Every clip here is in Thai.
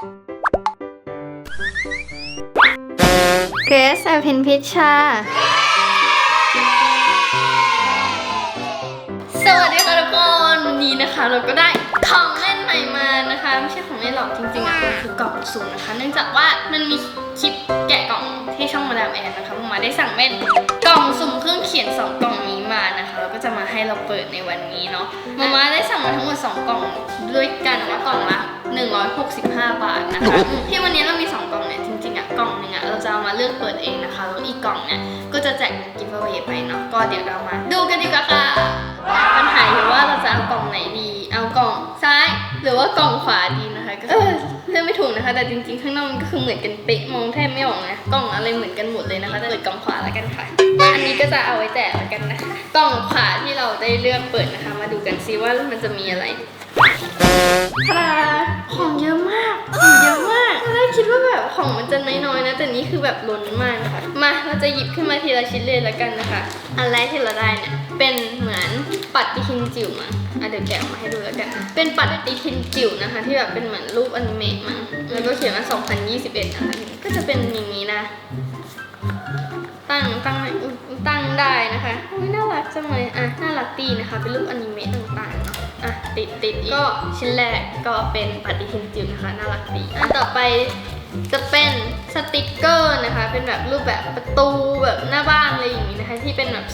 เกรซอภินพิชชา สวัสดีค่ะทุกคนวันนี้นะคะ เราก็ได้ของเล่นใหม่มานะคะ ไม่ใช่ของเล่นหรอกจริงๆอะมันคือกล่องสุ่มนะคะ เนื่องจากว่ามันมีคลิปแกะกล่อง ที่ช่องมาดามแอนนะคะมาได้สั่งเป็นกล่องสุ่มเครื่องเขียน 2 กล่องนี้มานะคะแล้วก็จะมาให้เราเปิดในวันนี้เนาะมาม่าได้สั่งมาทั้งหมด 2 กล่องด้วยกันว่ากล่องละ165 บาทนะคะอืมที่วันนี้เรามี 2 กล่องเนี่ยจริงๆอะกล่องหนึ่งอะเราจะเอามาเลือกเปิดเองนะคะแล้วอีกกล่องเนี่ยก็จะแจกเงินกิฟต์เอาไว้ไปเนาะก็เดี๋ยวเรามา ดูกันดีกว่าค่ะปัญหาอยู่ว่าเราจะเอากล่องไหนดี เอากล่องซ้าย หรือว่ากล่องขวา แต่จริงๆ ข้างนอกมันก็คือเหมือนกันเป๊ะมองแทบไม่ออกนะกล่องอะไรเหมือนกันหมดเลยนะคะเปิดกล่องขวาแล้วกันค่ะอันนี้ก็จะเอาไว้แจกแล้วกันนะคะกล่องขวาที่เราได้เลือกเปิดนะคะ มาดูกันซิว่ามันจะมีอะไรทาดาของเยอะมากของเยอะมาก ของมันจะน้อยๆนะ แต่นี่คือแบบล้นมากนะคะ มาเราจะหยิบขึ้นมาทีละชิ้นเลยแล้วกันนะคะ อันแรกที่เราได้เนี่ยเป็นเหมือนปัดติทินจิ๋วมั้งอะเดี๋ยวแกะออกมาให้ดูแล้วกัน เป็นปัดติทินจิ๋วนะคะ ที่แบบเป็นเหมือนรูปอนิเมะมั้งแล้วก็เขียนว่า 2021 นะคะ ก็จะเป็นอย่างนี้นะ ตั้งตั้งตั้งได้นะคะอุ๊ยน่ารักจังเลยอะน่ารักดีนะคะ เป็นรูปอนิเมะต่างๆเนาะอะติดติดอีกก็ชิ้นแรกก็เป็นปฏิทินจิ๋วนะคะ น่ารักดีอันต่อไป จะเป็นสติกเกอร์นะคะ เป็นแบบรูปแบบประตูแบบหน้าบ้านอะไรอย่างนี้นะคะ ที่เป็นแบบ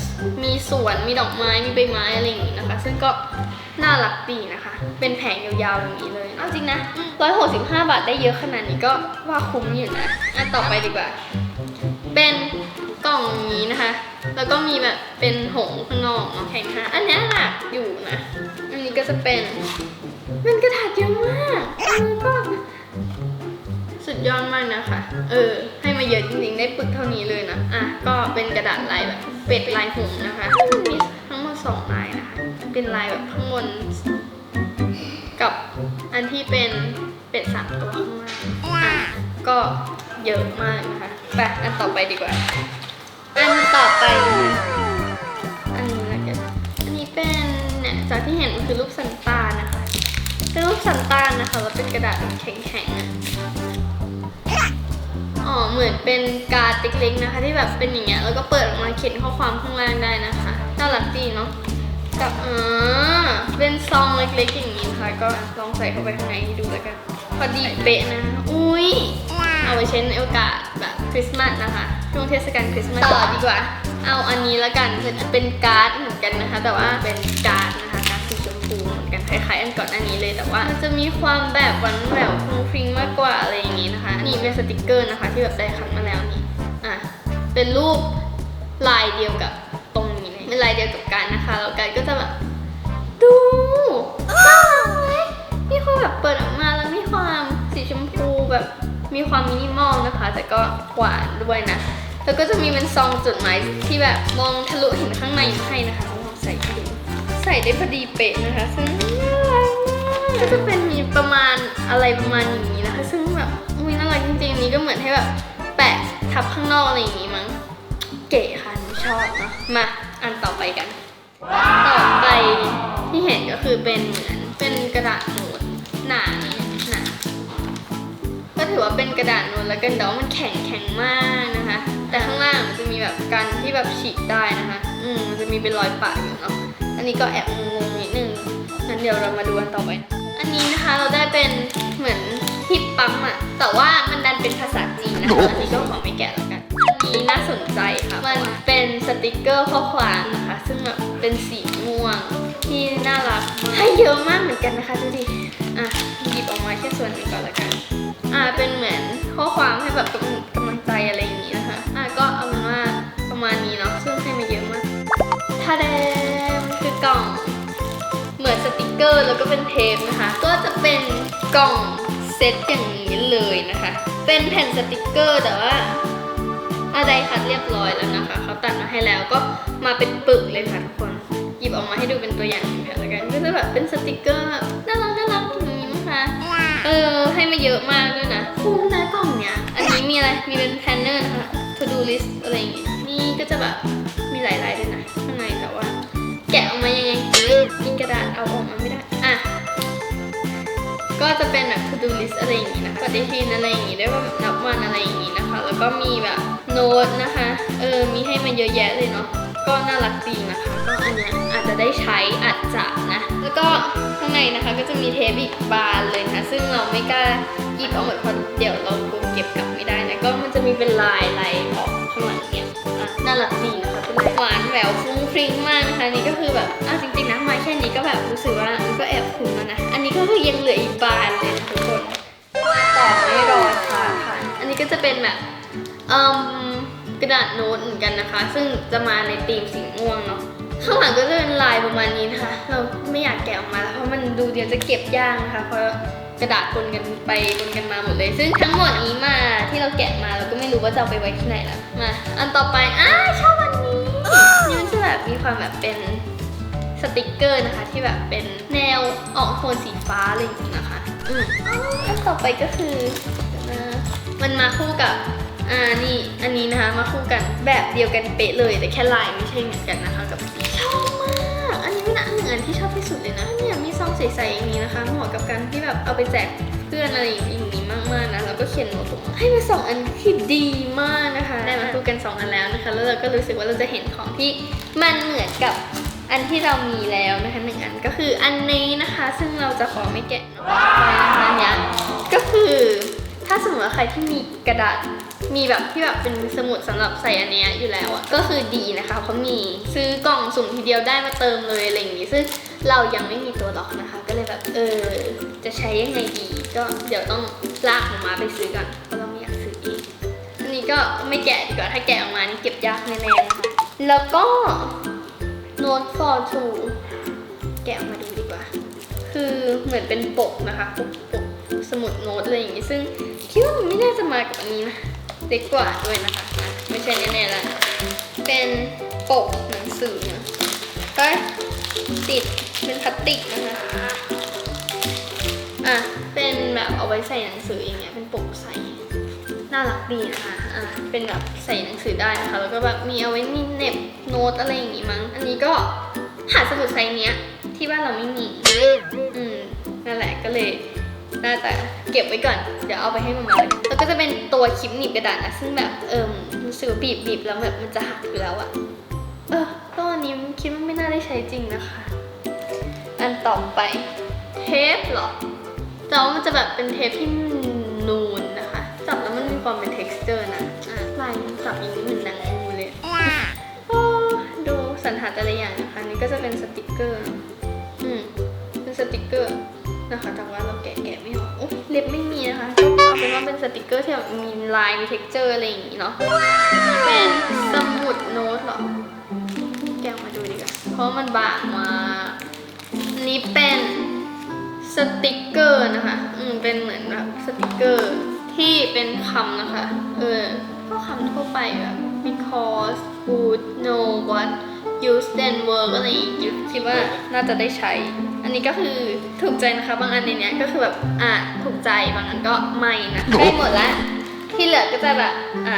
มีสวนมีดอกไม้มีใบไม้อะไรอย่างนี้นะคะ ซึ่งก็น่ารักดีนะคะ เป็นแผงยาวๆอย่างนี้เลยเอาจริงนะ165บาทได้เยอะขนาดนี้ก็ว่าคุ้มอยู่นะอันต่อไปดีกว่า เป็นกล่องนี้นะคะ แล้วก็มีแบบเป็นหงส์ข้างนอกเนาะแข็งห้าอันนี้หนักอยู่นะ อันนี้ก็จะเป็น มันกระดาษเยอะมากเออก็ สุดยอดมากนะคะ เออ ให้มาเยอะจริงๆ ได้ปึกเท่านี้เลยนะ อะ ก็เป็นกระดาษลายแบบเป็ดลายหงส์นะคะ มีทั้งหมดสองลายนะคะ เป็นลายแบบข้างบนกับอันที่เป็นเป็ดสามตัวข้างล่างอะก็เยอะมากนะคะ ไป อันต่อไปดีกว่า อันต่อไป อันนี้ละกัน อันนี้เป็นเนี่ยจากที่เห็นมันคือรูปซันต้านะคะ เป็นรูปซันต้านะคะแล้วเป็นกระดาษแข็งๆอะอ๋อ เหมือนเป็นการ์ดเล็กๆนะคะ ที่แบบเป็นอย่างเงี้ยแล้วก็เปิดออกมาเขียนข้อความข้างล่างได้นะคะน่ารักดีเนาะกับอ่าเป็นซองเล็กๆอย่างนี้นะคะก็ลองใส่เข้าไปข้างในให้ดูแล้วกันพอดีเป๊ะนะอุ้ยเอาไว้ใช้ในโอกาสแบบคริสต์มาสนะคะช่วงเทศกาลคริสต์มาสต่อดีกว่า เอาอันนี้แล้วกันเป็นการ์ดเหมือนกันนะคะ แต่ว่าเป็นการ์ดนะคะการ์ดสีชมพูเหมือนกันคล้ายๆอันก่อนหน้านี้เลยแต่ว่ามันจะมีความแบบหวานแหววฟุ้งฟิ้งมากกว่าอะไรอย่างนี้นะคะ นี่เป็นสติกเกอร์นะคะ ที่แบบได้คัดมาแล้วนี่อะเป็นรูปลายเดียวกับตรงนี้เลยเป็นลายเดียวกับการนะคะแล้วการก็จะแบบดูน่ารักไหมมีความแบบเปิดออกมาแล้วมีความสีชมพูแบบมีความมินิมอลนะคะ แต่ก็หวานด้วยนะ แล้วก็จะมีเป็นซองจดหมายที่แบบมองทะลุเห็นข้างในให้นะคะลองใส่ให้ดูใส่ได้พอดีเป๊ะนะคะซึ่งก็จะเป็นมีประมาณอะไรประมาณอย่างนี้นะคะ ซึ่งแบบ อุ้ยน่ารักจริงๆนนี้ก็เหมือนให้แบบแปะทับข้างนอกอะไรอย่างนี้มั้ง เก๋ค่ะหนูชอบเนาะ มาอันต่อไปกัน ต่อไปที่เห็นก็คือเป็นเหมือนเป็นกระดาษโน้ตหนาเนี่ยหนาก็ถือว่าเป็นกระดาษโน้ตแล้วกันแต่ว่ามันแข็งแข็งมากนะคะ แต่ข้างล่างมันจะมีแบบกันที่แบบฉีกได้นะคะ อืมมันจะมีเป็นรอยปะอยู่เนาะ อันนี้ก็แอบงงๆนิดนึงงั้นเดี๋ยวเรามาดูกันต่อไป อันนี้นะคะเราได้เป็นเหมือน ฮิปปั๊มอะแต่ว่ามันดันเป็นภาษาจีนนะคะอันนี้ก็ขอไม่แกะแล้วกันอันนี้น่าสนใจค่ะ มันเป็นสติกเกอร์ข้อความนะคะ ซึ่งแบบเป็นสีม่วงที่น่ารักมากให้เยอะมากเหมือนกันนะคะดูดิ อะหยิบออกมาแค่ส่วนหนึ่งก่อนละกัน อ่า เป็นเหมือนข้อความให้แบบกำกำลังใจอะไรอย่างนี้นะคะ อะก็เอาเป็นว่าประมาณนี้เนาะ ซึ่งให้มาเยอะมากทาแดงคือกล่อง เหมือนสติกเกอร์แล้วก็เป็นเทปนะคะ ก็จะเป็นกล่อง เซตอย่างนี้เลยนะคะ เป็นแผ่นสติกเกอร์แต่ว่าอะไรคัดเรียบร้อยแล้วนะคะเขาตัดมาให้แล้วก็มาเป็นปึกเลยค่ะทุกคน หยิบออกมาให้ดูเป็นตัวอย่างหนึ่งกันแล้วกันก็จะแบบเป็นสติกเกอร์แบบน่ารักน่ารักอย่างนี้นะคะเออให้มาเยอะมากด้วยนะคุ้มนะกล่องเนี้ยอันนี้มีอะไรมีเป็นแพนเนอร์นะคะ to do list อะไรอย่างงี้นี่ก็จะแบบมีหลายลายด้วยนะข้างในแต่ว่า อะไรอย่างงี้นะปฏิทินอะไรอย่างงี้ได้ว่านับวันอะไรอย่างงี้นะคะ แล้วก็มีแบบโน้ตนะคะ เออ มีให้มันเยอะแยะเลยเนาะ ก็น่ารักดีนะคะ ก็อันเนี้ยอาจจะได้ใช้อาจจะนะ แล้วก็ข้างในนะคะก็จะมีเทปอีกบานเลยนะคะซึ่งเราไม่กล้าหยิบเอาหมดเพราะเดี๋ยวเราคงเก็บกลับไม่ได้นะ ก็มันจะมีเป็นลายลายออกข้างหลังเนี่ยน่ารักดีนะคะเป็นหวานแหววฟุ้งฟริ้งมากนะคะ นี่ก็คือแบบอะจริงๆนะมาแค่นี้ก็แบบรู้สึกว่ามันก็แอบคุ้มแล้วนะ อันนี้ก็คือยังเหลืออีกบานเลย ก็จะเป็นแบบกระดาษโน้ตเหมือนกันนะคะ ซึ่งจะมาในธีมสีม่วงเนาะข้างหลังก็จะเป็นลายประมาณนี้นะคะ เราไม่อยากแกะออกมาเพราะมันดูเดี๋ยวจะเก็บยากนะคะ เพราะกระดาษปนกันไปปนกันมาหมดเลย ซึ่งทั้งหมดนี้มาที่เราแกะมาเราก็ไม่รู้ว่าจะเอาไปไว้ที่ไหนแล้วมาอันต่อไปอ้าชอบอันนี้นี่มันจะแบบมีความแบบเป็นสติกเกอร์นะคะ ที่แบบเป็นแนวออกโทนสีฟ้าอะไรอย่างนี้นะคะ อืมอันต่อไปก็คือ เดี๋ยวนะมันมาคู่กับอ่านี่อันนี้นะคะมาคู่กันแบบเดียวกันเป๊ะเลยแต่แค่ลายไม่ใช่เหมือนกันนะคะกับชอบมากอันนี้เป็นอันหนึ่งอันที่ชอบที่สุดเลยนะเนี่ยมีซองใสๆอย่างนี้นะคะเหมาะกับการที่แบบเอาไปแจกเพื่อนอะไรอย่างนี้มากๆนะแล้วก็เขียนโน้ตส่งให้มาสองอันที่ดีมากนะคะได้มาคู่กันสองอันแล้วนะคะแล้วเราก็รู้สึกว่าเราจะเห็นของที่มันเหมือนกับอันที่เรามีแล้วนะคะหนึ่งอันก็คืออันนี้นะคะ ซึ่งเราจะขอไม่แกะเนาะ ใครที่มีกระดาษมีแบบที่แบบเป็นสมุดสำหรับใส่อันเนี้ยอยู่แล้วอะก็คือดีนะคะเพราะมีซื้อกล่องสุ่มทีเดียวได้มาเติมเลยอะไรอย่างงี้ซึ่งเรายังไม่มีตัวล็อกนะคะ ก็เลยแบบเออจะใช้ยังไงดี ก็เดี๋ยวต้องลากออกมาไปซื้อก่อนเพราะเราไม่อยากซื้อเองอันนี้ก็ไม่แกะดีกว่าถ้าแกะออกมานี่เก็บยากแน่ๆนะคะแล้วก็ Note for two แกะออกมาดูดีกว่า คือเหมือนเป็นปกนะคะปกปก สมุดโน้ตอะไรอย่างงี้ซึ่งคิดว่ามันไม่น่าจะมากับอันนี้นะเล็กกว่าด้วยนะคะอะไม่ใช่แน่ๆละเป็นปกหนังสือนะก็ติดเป็นพลาสติกนะคะอะเป็นแบบเอาไว้ใส่หนังสืออย่างเงี้ยเป็นปกใส่น่ารักดีนะคะอ่าเป็นแบบใส่หนังสือได้นะคะแล้วก็แบบมีเอาไว้มีเน็บโน้ตอะไรอย่างงี้มั้ง อันนี้ก็หาสมุดไซส์เนี้ยที่บ้านเราไม่มีอืมนั่นแหละก็เลย น่าจะเก็บไว้ก่อน เดี๋ยวเอาไปให้มามาแล้วก็จะเป็นตัวคลิปหนีบกระดาษนะ ซึ่งแบบเอิมรู้สึกว่าบีบบีบแล้วแบบมันจะหักอยู่แล้วอะเออก็อันนี้คิดว่าไม่น่าได้ใช้จริงนะคะ อันต่อไปเทปเหรอแต่ว่ามันจะแบบเป็นเทปที่นูนนะคะ จับแล้วมันมีความเป็น texture นะะลายมันจับอย่างนี้เหมือนหนังงูเลยโอ้ดูสรรหาแต่ละอย่างนะคะ นี่ก็จะเป็นสติกเกอร์ อืมเป็นสติกเกอร์นะคะแต่ว่าเรา ติกเกอร์ที่แบบมีลายมี texture อะไรอย่างนี้เนาะเป็นสมุดโน้ตเหรอ แกมาดูดีกว่าเพราะมันบางมาอันนี้เป็นสติกเกอร์นะคะ อืม เป็นเหมือนแบบสติกเกอร์ที่เป็นคำนะคะ เออ ก็คำทั่วไปแบบ because would know what use then work อะไรอย่างงี้คิดว่าน่าจะได้ใช้ อันนี้ก็คือ ถูกใจนะคะ บางอันในเนี้ยก็คือแบบอะถูกใจบางอันก็ไม่นะใกล้หมดแล้วที่เหลือก็จะแบบอะ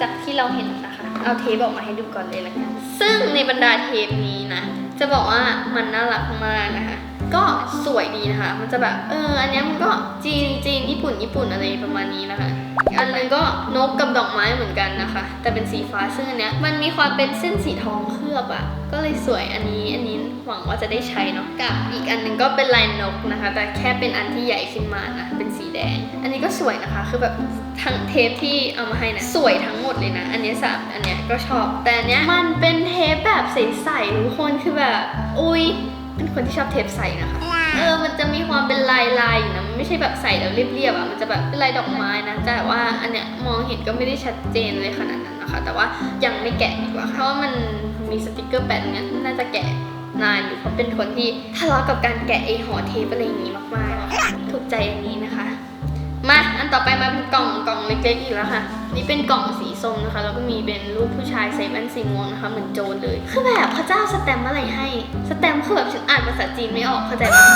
จากที่เราเห็นนะคะ เอาเทปออกมาให้ดูก่อนเลยละกันซึ่งในบรรดาเทปนี้นะ จะบอกว่ามันน่ารักมากนะคะ ก็สวยดีนะคะ มันจะแบบเอออันเนี้ยมันก็จีนจีนญี่ปุ่นญี่ปุ่นอะไรประมาณนี้นะคะอีกอันหนึงก็นกกับดอกไม้เหมือนกันนะคะ แต่เป็นสีฟ้าซึ่งอันเนี้ยมันมีความเป็นเส้นสีทองเคลื อบอะ่ะก็เลยสวยอันนี้อันนี้หวังว่าจะได้ใช้เนาะกับอีกอันหนึงก็เป็นลายนกนะคะ แต่แค่เป็นอันที่ใหญ่ขึ้นมานะเป็นสีแดง อันนี้ก็สวยนะคะคือแบบทั้งเทปที่เอามาให้นะสวยทั้งหมดเลยนะ อันเนี้ยสามอันเนี้ยก็ชอบ แต่อันเนี้ยมันเป็นเทปแบบใสๆทุกคนคือแบบอุ้ยเป็นคนที่ชอบเทปใสนะคะเออ มันจะมีความเป็นลายลายๆอยู่นะ มันไม่ใช่แบบใส่แล้วเรียบๆอะ มันจะแบบเป็นลายดอกไม้นะ แต่ว่าอันเนี้ยมองเห็นก็ไม่ได้ชัดเจนเลยขนาดนั้นนะคะ แต่ว่ายังไม่แกะดีกว่าเพราะว่ามัน มีสติกเกอร์แปะตรงเนี้ยน่าจะแกะนานอยู่เพราะเป็นคนที่ทะเลาะกับการแกะไอห่อเทปอะไรอย่างนี้มากๆนะคะถูกใจอันนี้นะคะ มาอันต่อไปมาเป็นกล่องกล่องเล็กๆอีกแล้วค่ะ นี่เป็นกล่องสีส้มนะคะ แล้วก็มีเป็นรูปผู้ชายใส่แว่นสีม่วงนะคะ เหมือนโจรเลย คือแบบพระเจ้าสแตมป์อะไรให้ สแตมป์คือแบบฉันอ่านภาษาจีนไม่ออกเข้าใจปะ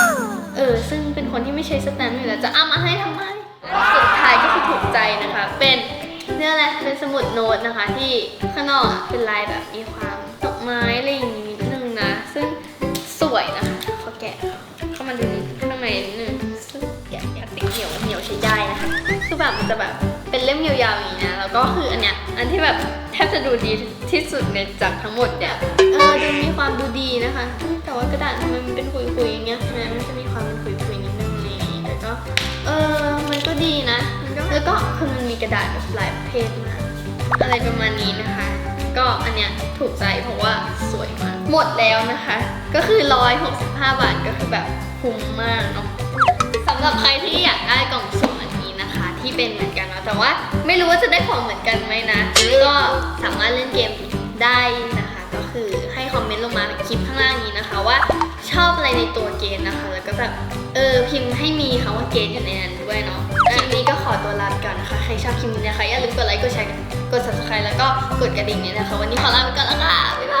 เออ ซึ่งเป็นคนที่ไม่ใช้สแตมป์อยู่แล้วจะเอามาให้ทำไมสุดท้ายก็คือถูกใจนะคะ เป็นเนี่ยแหละเป็นสมุดโน้ตนะคะ ที่ข้างนอกอะเป็นลายแบบมีความดอก ไม้อะไรอย่างนี้นิดนึงนะ ซึ่งสวยนะคะขอแกะเข้ามาดูนิดข้างในนิดนึงซึ่งแกะพลาสติกเหนียวเหนียวใช้ได้นะคะคือแบบมันจะแบบเป็นเล่มยาวๆอย่างนี้นะแล้วก็คืออันเนี้ยอันที่แบบแทบจะดูดีที่สุดในจากทั้งหมดเนี่ยเออดูมีความดูดีนะคะ แต่ว่ากระดาษทำไมมันเป็นคุยๆอย่างเงี้ยทำไมมันจะมีความเป็นคุยๆนิดนึงนี่แต่ก็เออมันก็ดีนะมันก็แล้วก็คือมันมีกระดาษแบบหลายประเภทมากอะไรประมาณนี้นะคะ ก็อันเนี้ยถูกใจเพราะว่าสวยมาก หมดแล้วนะคะ ก็คือ 165 บาทก็คือแบบคุ้มมากเนาะสำหรับใครที่อยากได้กล่องสุ่มอันนี้นะคะ ที่เป็นเหมือนกันเนาะแต่ว่าไม่รู้ว่าจะได้ของเหมือนกันไหมนะ ก็สามารถเล่นเกมได้นะคะก็คือ ในตัวเกมนะคะ แล้วก็แบบเออพิมพ์ให้มีคำว่าเกมอยู่ในนั้นด้วยเนาะคลิปนี้ก็ขอตัวลาไปก่อนนะคะ ใครชอบคลิปนี้นะคะอย่าลืมกดไลค์ กดแชร์ กด subscribe แล้วก็กดกระดิ่งนี้นะคะ วันนี้ขอลาไปก่อนแล้วค่ะ บ๊ายบาย